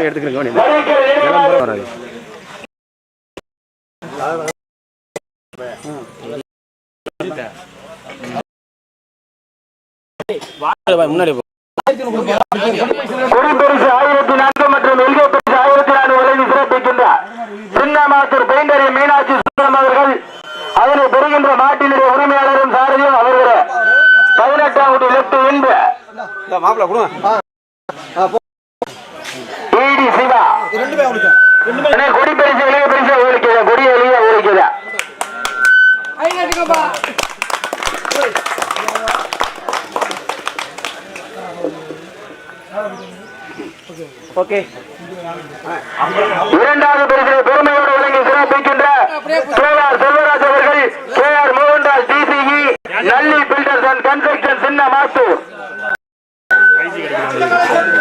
எடுத்துக்கிறேன் வராது முன்னாடி ஆயிரத்தி நான்கு மற்றும் எல்கை பரிசு ஆயிரத்தி நான்கு வழங்கி சிறப்பிக்கின்றார் சின்னமாத்தூர் பெயிண்டரி மீனாட்சி சுந்தரம் அவர்கள் அதனை பெறுகின்ற மாட்டினுடைய உரிமையாளரும் சாரதியும் அவர்கள் பதினெட்டாம் ஈடி சிவா. அண்ணே, குடிப்பரிசு எளிய பரிசு ஒழிக்கிறதா கொடி எளிய ஒழிக்கிறதா இரண்டாவது பரிசை பெருமையோடு வழங்கி சிறப்பிக்கின்ற கே ஆர் செல்வராஜ் அவர்கள் K R Mohanraj TCE Nalli builders and construction Chinna Mathur.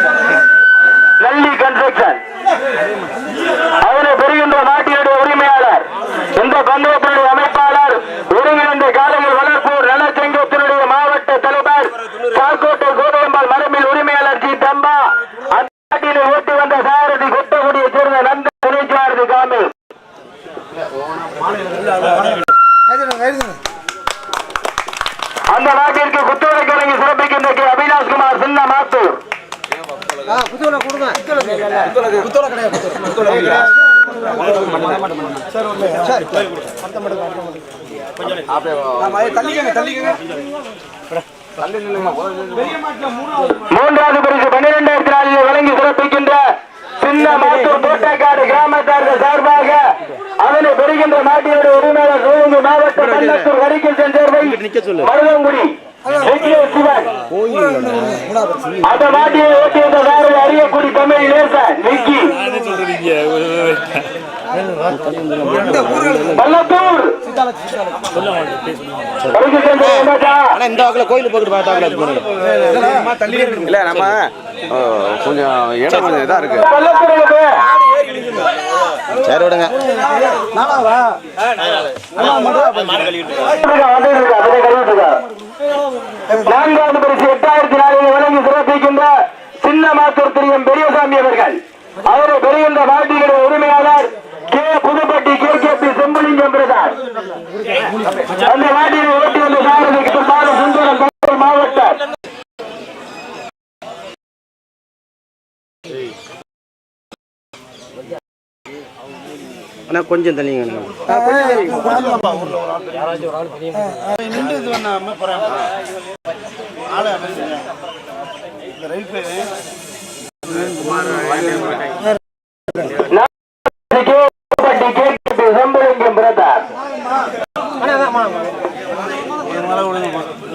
Nalli construction அதனை பெறுகின்ற நாட்டினுடைய உரிமையாளர் இந்த பந்தயத்தினுடைய அமைப்பாளர் ஒருங்கிணைந்த காலையில் நல நலச்சங்கத்தினுடைய மாவட்ட தலைவர் காக்கோட்டை கோதையம்பாள் மரபில் உரிமையாளர் ஜி தம்பா அந்த நாட்டினை ஓட்டி வந்த சாரதி கொட்டகுடியை சேர்ந்த நந்த துணைச்சாரதி காமி. அந்த நாட்டிற்கு குத்துவரை கலங்கி சிறப்பிக்கின்ற கே குமார் சின்ன மாத்தூர் மூன்றாவது பரிசு பன்னிரெண்டாயிரத்தி நாலில் வழங்கி சிறப்பிக்கின்ற சின்ன மாத்தூர் தோட்டக்காடு கிராமத்தார்கள் சார்பாக அதனை பெறுகின்ற நாட்டினுடைய உரிமையாளர் சிவகங்கை மாவட்ட கள்ளத்தூர் கரிகிருஷ்ணன் சேர்வை மருதங்குடி. அந்த மாட்டியை ஓட்டியிருந்த சாரதி அரியக்குடி தமிழ் நேசன் நிக்கி இந்த கோயில் போக்கிட்டு பார்த்தாங்களா இல்ல நம்ம கொஞ்சம் இடம் கொஞ்சம் இதா இருக்கு சரி விடுங்க நான்காவது பரிசு எட்டாயிரத்தி நாலில் வழங்கி சிறப்பிக்கின்ற சின்ன மாத்தூர் திரியம் பெரியசாமி அவர்கள். அவரை பெறுகின்ற நாட்டினுடைய உரிமையாளர் K. Pudupatti K. K. P. Sembulingam brother அந்த வாட்டியை ஓட்டி வந்த சாரதிக்கு சுந்தரம் கண்ணூர் மாவட்டம் ஆனா கொஞ்சம் தள்ளிங்க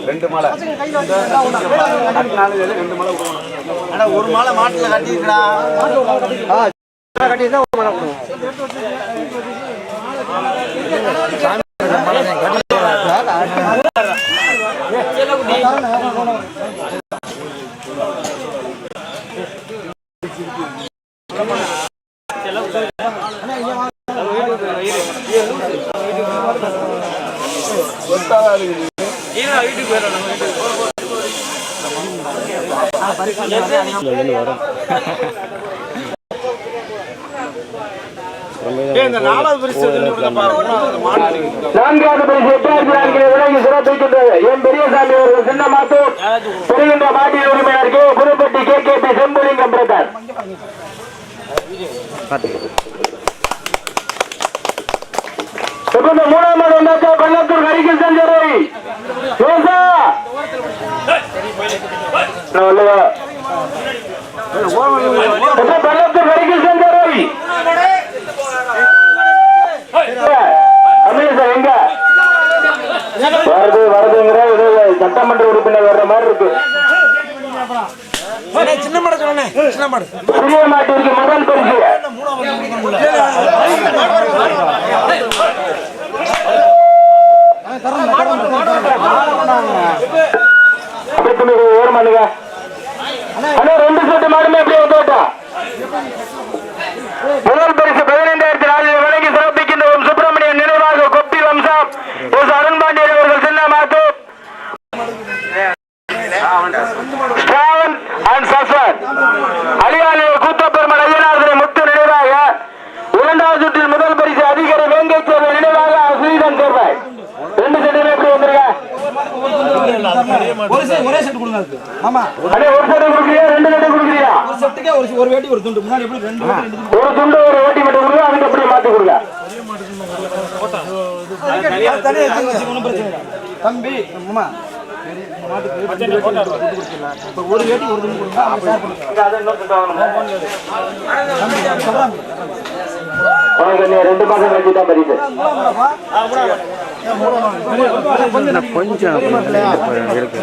ரெண்டு மாலை. ஒரு மாலை மாட்டுல கட்டிக்கிறா இந்த நாலாவது பரிசு நான்காவது பரிசு எட்டாயிரத்தி நான்கில் விலகி சிறப்பிக்கின்றது எம் பெரியசாமி அவர்கள் சின்ன மாத்தூர் பெறுகின்ற மாட்டின் உரிமையாளர் K Pudupatti K K P Sembulingam brother. இப்ப மூணாவது வந்தாச்சா பள்ளத்தூர் கரிக்கல் சஞ்சரை இப்ப பள்ளத்தூர் சஞ்சரை அமீர் எங்க வருது வருதுங்கிற இது சட்டமன்ற உறுப்பினர் வர்ற மாதிரி இருக்கு. சின்ன மாடு சொன்னேன் சின்ன மாடு. சிறிய மாட்டிற்கு முதல் பரிசு. ஓரம் பண்ணுங்க. அண்ணா ரெண்டு செட்டு மாடுமே அப்படியே வந்துட்டா. முதல் பரிசு பதினைந்தாயிரத்தி நாலில் வழங்கி சிறப்பிக்கின்ற ஒரு சுப்பிரமணியன் நினைவாக கொப்பி வம்சம் எஸ் அருண்பாண்டியன் அவர்கள் சின்ன மாத்து ஸ்ராவன் அண்ட் சஸ்வன் அலியாலி ஒரு செட் ஒரே செட் கொடுங்க அதுக்கு. ஆமா. அண்ணே ஒரு சட்டை கொடுக்குறியா? ரெண்டு சட்டை கொடுக்குறியா? ஒரு செட்டுக்கே ஒரு ஒரு வேட்டி ஒரு துண்டு. முன்னாடி எப்படி ரெண்டு வேட்டி ரெண்டு ஒரு துண்டு ஒரு ஓட்டி மட்டும் கொடுங்க அதுக்கு அப்படியே மாத்தி கொடுங்க? அது தனியா எடுத்து வச்சுக்க, ஒண்ணும் பிரச்சனை இல்லை. தம்பி வேட்டி. இப்ப ஒரு வேட்டி ஒரு துண்டு கொடுங்க. ரெண்டு மாசம் கழிச்சு தான் பரிசு கொஞ்சம் இருக்கு.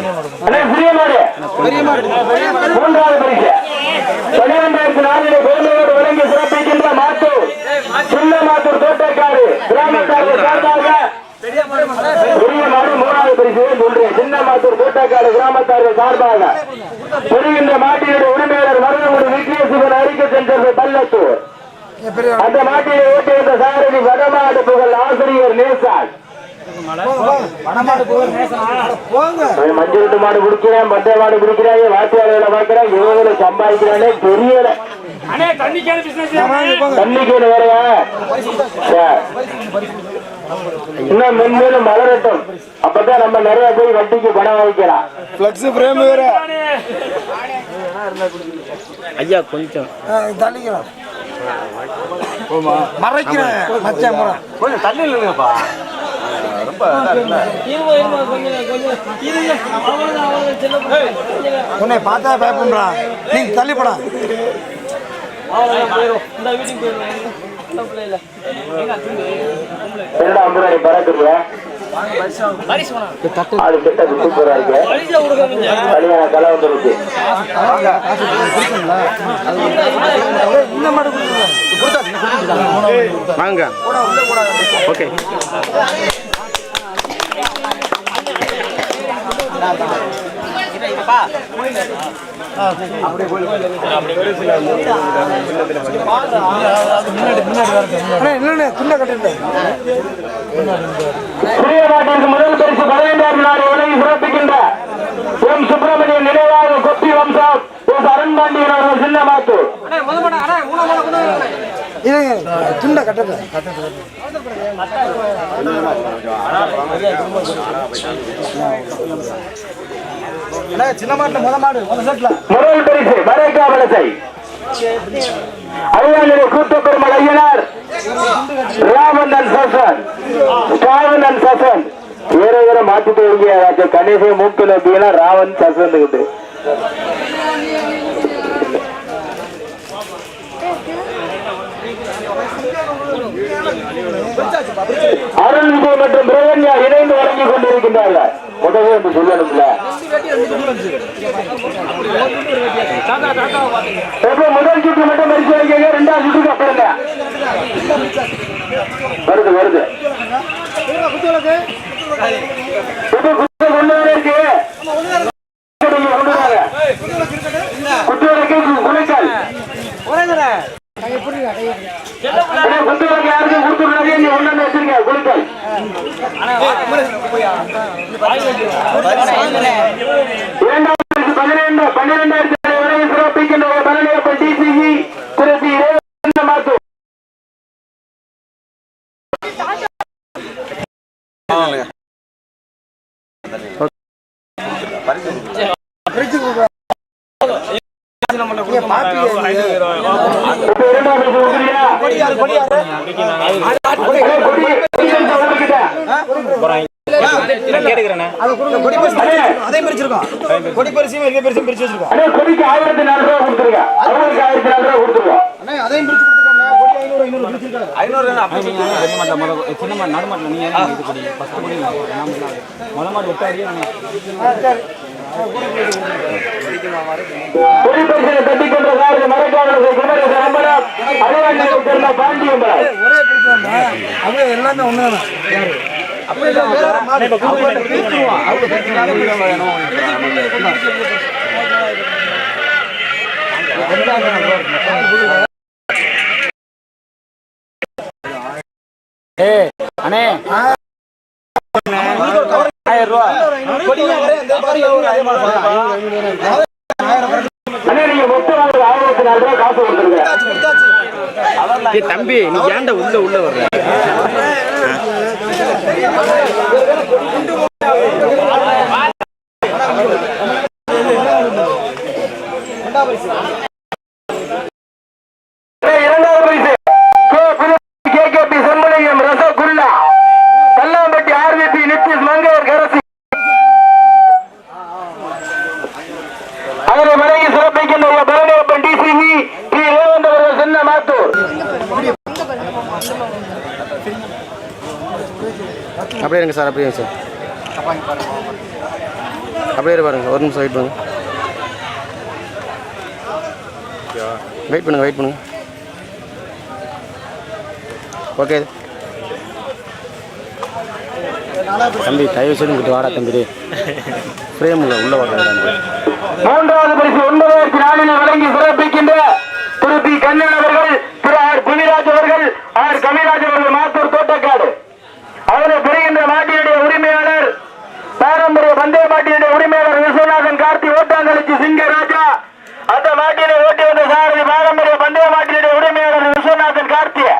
மூன்றாவது பரிசு. பன்னிரெண்டாயிரத்தி நாலிலே பெருமையோடு விளங்கி சிறப்பிக்கின்ற மாட்டு சின்ன மாத்தூர் தோட்டக்காடு கிராமத்தார் சார்பாக பெரிய மாடு மூணாவது பரிசு ஒன்று? சின்ன மாத்தூர் தோட்டக்காடு கிராமத்தார்கள் சார்பாக பெறுகின்ற மாட்டினுடைய உரிமையாளர் மருதமுடி விக்னேஸ்வரன் அறிக்கை சென்றது அந்த மாட்டினை ஓட்டி வந்த சாரதி வடமாடு புகழ் ஆசிரியர் நேசான் மஞ்சள் விட்டு மாடு குடிக்கிறேன் பட்டை மாடு குடிக்கிறாங்க வாத்தியார் வேலை பார்க்கிறேன் இவங்களை சம்பாதிக்கிறானே தெரியல. தண்ணிக்கு வேறையா சார். இன்னும் மென்மேலும் மலரட்டும் அப்பதான் நம்ம நிறைய போய் வட்டிக்கு பணம் வாங்கிக்கலாம். ஃப்ளக்ஸ் ஃப்ரேம் வேற. ஐயா கொஞ்சம். தள்ளிக்கலாம். மறைக்கிறேன் கொஞ்சம் தள்ளி இல்லைங்கப்பா ரொம்ப உன்னை பார்த்தா பயப்படுறா. நீ தள்ளிப்படா. ஆளு கிட்ட சூப்பரா இருக்கு. கல்யாண கலை வந்துருச்சு. இந்த மாடு கொடுக்குறேன் வாங்க ஓகே அண்ணா இல்லைண்ணே துண்டை கட்டிருந்தேன் சூரியநாட்டிற்கு முதல் பரிசு பதினைந்தாம் நாள் உலகை சிறப்பிக்கின்ற எம் சுப்பிரமணியன் நினைவாக கொப்பி வம்சம் எஸ் அவர்கள் சின்ன இல்லைங்க துண்டை கட்டது சின்ன மாட்டுல முத மாடு முத செட்ல முதல் பரிசு மரேக்கா வலசை. ஐயாநிலை கூட்டப்பெருமல் ஐயனார் ராமந்தன் சசன். ராவணன் சசன். வேற வேற மாத்திட்டு இருக்கீங்க கணேசன் மூக்கில் அப்படின்னா ராவன் சசன் அருள்மிகு மற்றும் பிரகன்யா இணைந்து வழங்கிக் கொண்டிருக்கின்றார்கள். முதவே என்று சொல்லணும்ல. எப்ப முதல் சுற்று மட்டும் பரிசு வைக்கங்க ரெண்டாவது சுற்றுக்கு அப்புறம் வருது வருது. இப்ப குத்து கொண்டு வர இருக்கு. நீங்க கொண்டு பரிசு பன்னிரண்டு பன்னிரெண்டாயிரத்தி வரை சிறப்பிக்கின்ற மாத்து பரிசு அது அதையும் பிரிச்சிருக்கோம். கொடி பரிசையும் இருக்க பரிசையும் பிரிச்சு வச்சிருக்கோம். அண்ணா, கொடிக்கு ஆயிரத்தி நாலு ரூபா கொடுத்துருங்க. அவங்களுக்கு ஆயிரத்தி நாலு ரூபா கொடுத்துருவோம். அண்ணா அதையும் பிரிச்சு கொடுத்துருக்கோம் கொடி ஐநூறு கொடி பரிசனை சாரதி குமரேச சேர்ந்த ஒரே எல்லாமே ஒண்ணுதானே அண்ணா. நீங்க மொத்தம் தம்பி நீ ஏன்டா உள்ள உள்ள வர்ற இரண்டாவது பரிசு K. Puducherry KKP Sembalingam rasgulla Kallampatti RVP Nithish Mangaiyarkarasi அதனை வழங்கி சிறப்பிக்கின்ற பரணியப்பன் டிசிவி டி ரேவந்த் அவர்கள் சின்ன மாத்தூர் அப்படியே இருங்க சார் அப்படியே சார். அப்படியே இரு பாருங்க ஒரு நிமிஷம் வெயிட் பண்ணுங்க. வெயிட் பண்ணுங்க வெயிட் பண்ணுங்க. ஓகே தம்பி தயவு செய்து இங்கிட்டு வாடா தம்பி ஃப்ரேம் உள்ள வாடா மூன்றாவது பரிசு ஒன்பதாயிரத்தி நாலில் வழங்கி சிறப்பிக்கின்ற திரு பி கண்ணன் அவர்கள் திரு ஆர் புவிராஜ் அவர்கள் ஆர் கவிராஜ் அவர்கள் மாத்தூர் தோட்டக்காடு அதனை பெறுகின்ற மாட்டினுடைய உரிமையாளர் பாரம்பரிய பந்தய மாட்டினுடைய உரிமையாளர் விஸ்வநாதன் கார்த்தி ஓட்டாங்கலிச்சி சிங்கராஜா அந்த மாட்டினை ஓட்டி வந்த சாரதி பாரம்பரிய பந்தய மாட்டினுடைய உரிமையாளர் விஸ்வநாதன் கார்த்திய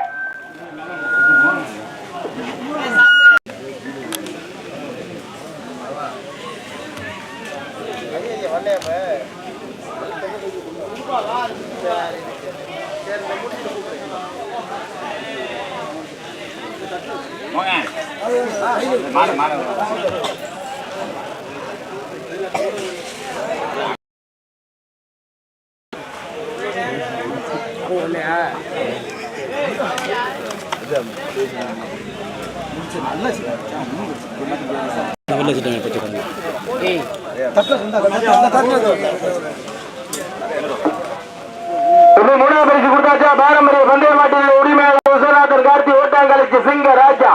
இது மூணாவது பரிசு கொடுத்தாச்சா? பாரம்பரிய பந்தய மாட்டினுடைய உரிமையாளர் விஸ்வநாதன் கார்த்தி ஓட்டாங்கலிச்சி சிங்கராஜா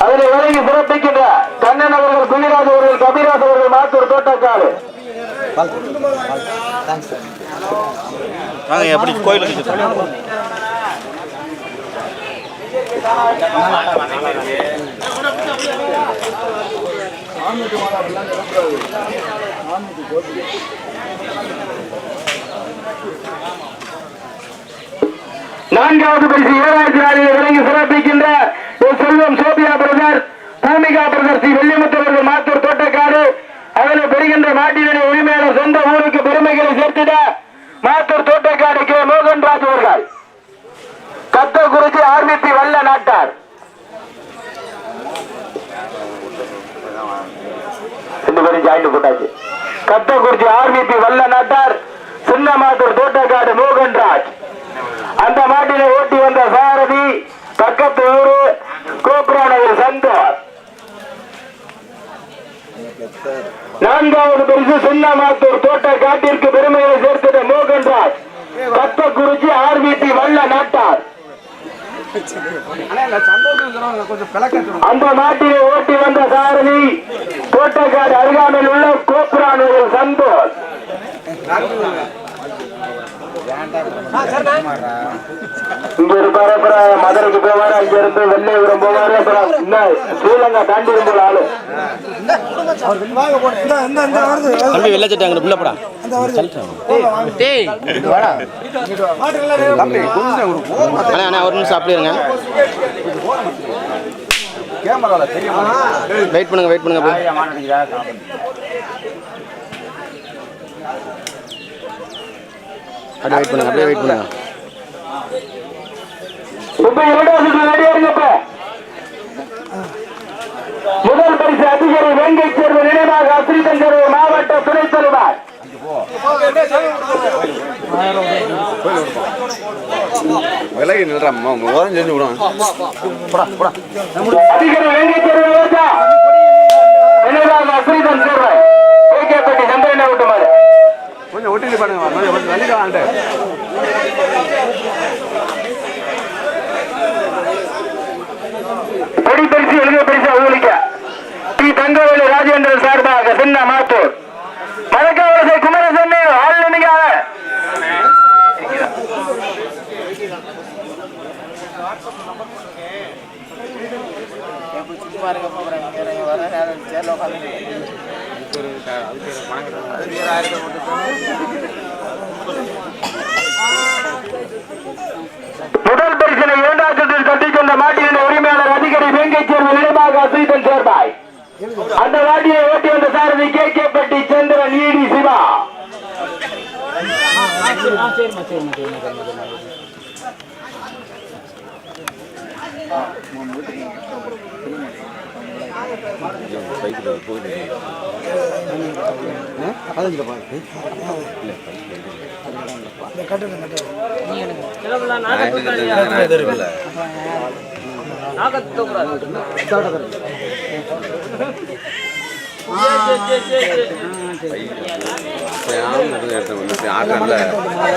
அதனை வழங்கி சிறப்பிக்கின்ற கண்ணன் அவர்கள் குஞ்சிராஜ் அவர்கள் கபிராஜ் அவர்கள் மாத்தூர் தோட்டக்காடு. வாங்க எப்படி கோயிலுக்கு நான்காவது பரிசு ஏழாயிரத்தி நாலில் விளங்கி சிறப்பிக்கின்ற. Selvam Sophia brother Bhoomika brother Sri வெள்ளிமுத்தவர்கள் Mathur Thottakadu. அதனை பெறுகின்ற மாட்டினுடைய உரிமையாளர் சொந்த ஊருக்கு பெருமைகளை சேர்த்திட மாத்தூர் தோட்டக்காடு கே. மோகன்ராஜ் அவர்கள். கத்த குறிச்சி ஆர்மிபி வல்ல நாட்டார். ரெண்டு பேரும் ஜாயிண்ட் போட்டாச்சு. கத்த ஆர்மிபி வல்ல நாட்டார் சின்ன மாத்தூர் தோட்டக்காடு மோகன்ராஜ். அந்த மாட்டினை ஓட்டி வந்த சாரதி பக்கத்து ஊரு கோபுரானவர் சந்தோஷ் நான்காவது பரிசு சின்னமாத்தூர் தோட்ட காட்டிற்கு பெருமையை சேர்த்திட மோகன்ராஜ். பத்த குறிச்சி ஆர்விடி வல்ல நாட்டார். அந்த நாட்டிலே ஓட்டி வந்த சாரதி தோட்டக்காடு அருகாமையில் உள்ள கோபுரானவர் சந்தோஷ். இங்க இருப்பாரு அப்புறம் மதுரைக்கு போவாரு அங்க இருந்து வெள்ளையபுரம் போவாரு அப்புறம் என்ன ஸ்ரீலங்கா தாண்டி போல ஆளு வாங்க போனேன் இந்த இந்த இந்த வருது தம்பி வெளில வச்சுட்டாங்க உள்ள போடா. டேய். வாடா தம்பி கொஞ்சம் ஒரு அண்ணா அண்ணா ஒரு நிமிஷம் இருங்க. தெரியுமா வெயிட் பண்ணுங்க வெயிட் பண்ணுங்க அப்படியே. வெயிட் பண்ணுங்க அப்படியே வெயிட் பண்ணுங்க. முதல் பரிசு அதிகாரி வேங்கை சேர்வு நினைவாக அஸ்ரீதங்கர் மாவட்ட துணைத் தலைவர். விலகி நில்றான் உதவி செஞ்சு விடுவான் அதிகாரி வேங்கை ரோஜா நினைவாக சந்திரனை விட்டுமாறு கொஞ்சம் ஒட்டிட்டு பாருங்க கொஞ்சம் கொஞ்சம் தள்ளி வாங்கிட்டு பொடி பரிசு எழுதிய பரிசு ஊழிக்க ஸ்ரீ தங்கவேலு ராஜேந்திரன் சார்பாக சின்ன மாத்தூர் மழக்கவரசை குமரசன்னு ஆள் நினைக்காத முதல் பரிசனை இரண்டாவது சுற்றில் தட்டிச் சென்ற மாட்டியின் உரிமையாளர் அதிகாரி வேங்கை சேர்வு நினைவாக அசீதன் சேர்பாய் அந்த வாடியை ஓட்டி வந்த சாரதி கே கே பட்டி சந்திரன் ஈடி சிவா பைக்கில் போயிட்டு பதினஞ்சுல பாரு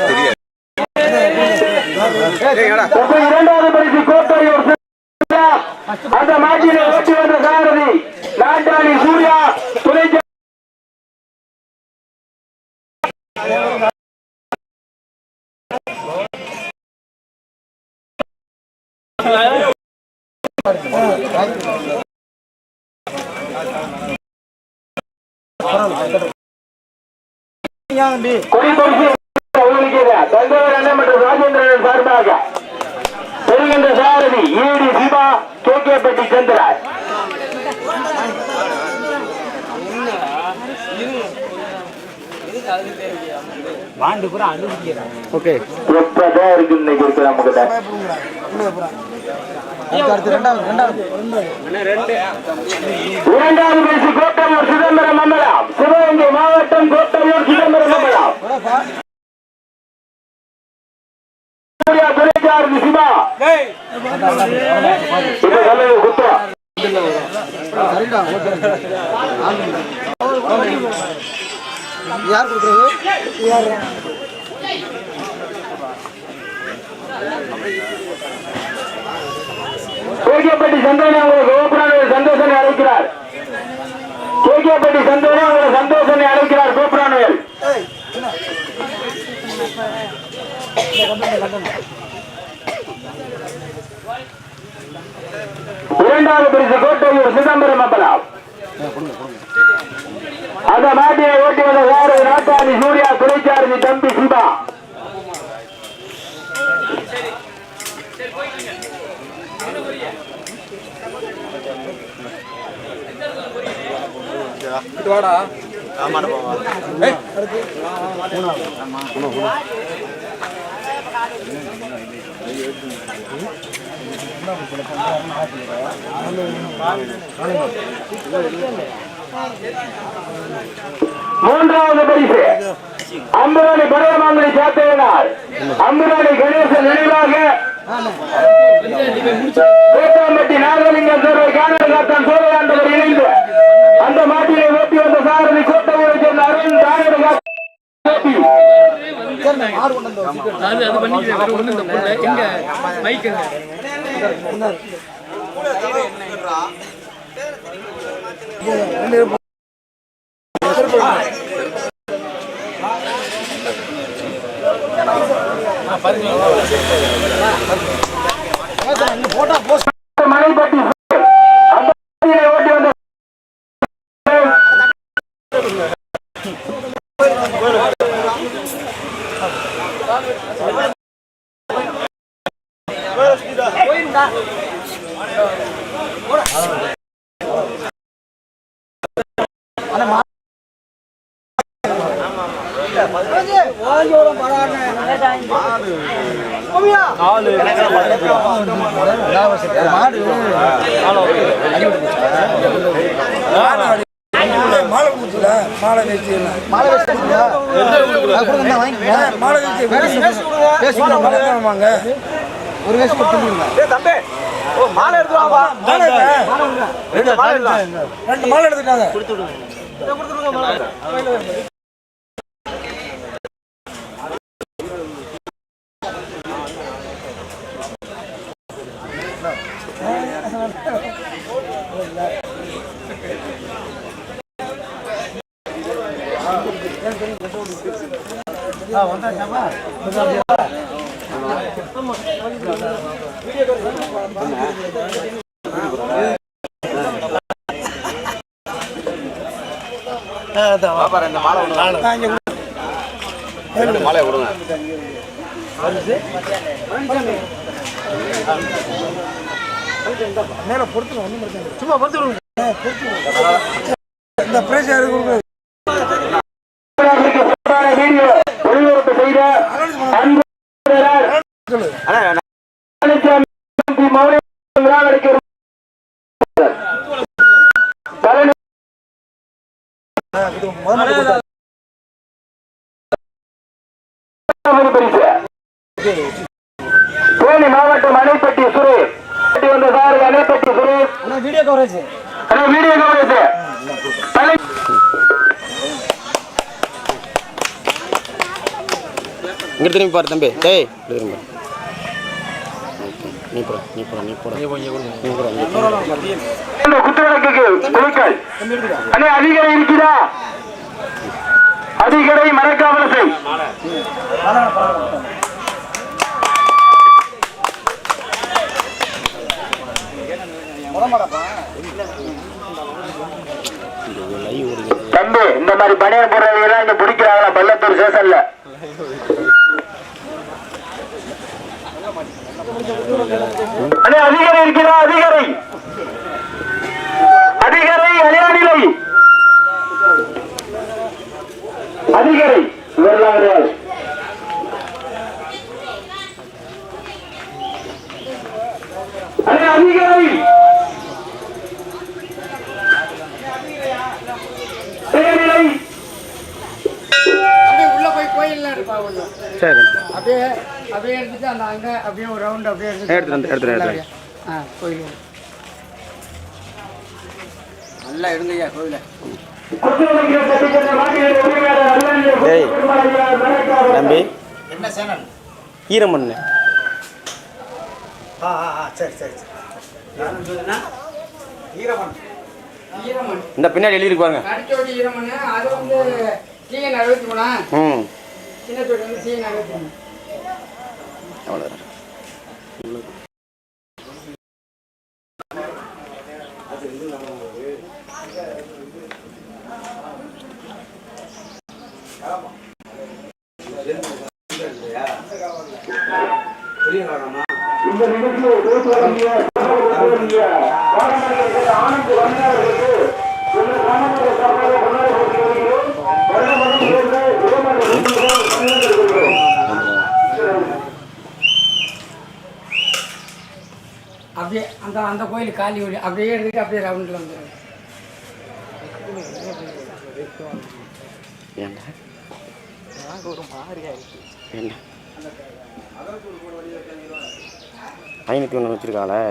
தெரியாது இரண்டாவது பரிசு கோட்டையூர் அந்த மாட்டினை ஓட்டி வந்த சாரதி நாட்டாளி சூர்யா துணை கொடி பரிசு. தஞ்சாவூர் அண்ணன் மற்றும் ராஜேந்திரன் சார்பாக பெறுகின்ற சாரதி ஈடி சிவா கேகேப்பட்டி சந்திரன். ஓகே. எப்பதான் இருக்கு இன்னைக்கு இருக்கு நம்ம கிட்ட அடுத்து ரெண்டாவது ரெண்டாவது. இரண்டாவது பரிசு கோட்டையூர் சிதம்பரம் அம்மலாம் சிவகங்கை மாவட்டம் கோட்டையூர் சிதம்பரம் அம்மலாம் சூர்யா துணைச்சாரதி சிவா. குத்தம் சரிடா ஓகே யார் கொடுக்குறது? யார் கேகேப்பட்டி சந்தோனி உங்களுக்கு கோபுரான சந்தோஷனை அழைக்கிறார். கேகேப்பட்டி சந்தோனி உங்களை சந்தோஷனை அழைக்கிறார் கோபுரானுவேல் இரண்டாவது பரிசு கோட்டையூர் சிதம்பரம் அம்பலம் அந்த மாட்டியை ஓட்டி வந்த யாரு நாட்டாணி சூர்யா துணைச்சாரதி தம்பி சிவா மூன்றாவது பரிசு. அம்பராணி பரவமாங்கலை சாத்தையனார். அம்பராணி கணேசன் நினைவாக. கோட்டாம்பட்டி நாகலிங்கம் சேர்வை காணல் காத்தான் சோழையாண்டவர் இணைந்து. அந்த மாட்டினை ஓட்டி வந்த சாரதி கோட்டை ஊரை சேர்ந்த அருண் தாயர் ஓட்டி ஆடு கொண்டு வந்து அது அது பண்ணிக்கிறேன் வேற இந்த பொண்ணு எங்க மைக்குங்க போட்டா போஸ்ட் மலைப்பட்டி அந்த மாட்டினை ஓட்டி வந்த மாடு மாலை கொடுத்துல மாலை வச்சு மாலை வச்சுட்டீங்களா அது கொடுங்க வாங்கிக்கோங்க மாலை வச்சு பேசிக்கலாம் மாலை வேணுமாங்க ஒரு வயசு கொடுத்துருங்க ரெண்டு மாலை. எடுத்துட்டாங்க மாலையை கொடுங்க மேல பொறுத்து ஒன்றும் பிரச்சனை சும்மா பொறுத்து இந்த பிரச்சனை இருக்கு வீடியோ செய்த தேனி மாவட்டம் அணைப்பட்டி சுரேஷ். வந்த sir Anaipatti Suresh. Video coverage video coverage இங்கே திரும்பி பாரு தம்பி. டேய். இப்படி திரும்பி. நீ போட நீ போட நீ போட. நீ போட இந்த குத்துவிளக்குக்கு குழுக்கள் அண்ணே அதிகரை இருக்கிறா அதிகரை மறக்காமல் செய். தம்பி இந்த மாதிரி பணியன் போடுறவங்க எல்லாம் இங்க பிடிக்கிறாங்களா? பள்ளத்தூர் ஸ்டேஷன்ல. அதிகரி இருக்கிறா அதிகரி. ரவுண்ட் அப்படியே எடுத்துட்டு வந்து, எடுத்துட்டு வந்து, எடுத்துட்டு. ஆ கோயில் நல்லா எடுங்கய்யா கோயில. டேய் தம்பி. என்ன சேனல்? ஈரமண்ணு. ஆ ஆ சரி சரி ஈரமண். இந்த பின்னாடி எழுதிருக்கு பாருங்க. நடுச்சோடி ஈரமண் அது வந்து டிஎன் அறுபத்தி மூணா? ம். சின்ன சோடி வந்து டிஎன் அறுபத்தி மூணு. அவ்வளோதான் இந்த நிகழ்ச்சியை வழங்கிய ஆனந்த் வந்தார்களுக்கு சமூக சார்பாக வருகிறோம். வருட சேர்ந்த. அப்படியே அந்த அந்த கோயில் காலி வழி அப்படியே எடுத்துட்டு அப்படியே ரவுண்டில் வந்துடும் ஏன்டா ஏன்டா ஐநூற்றி ஒன்று வச்சுருக்காங்களே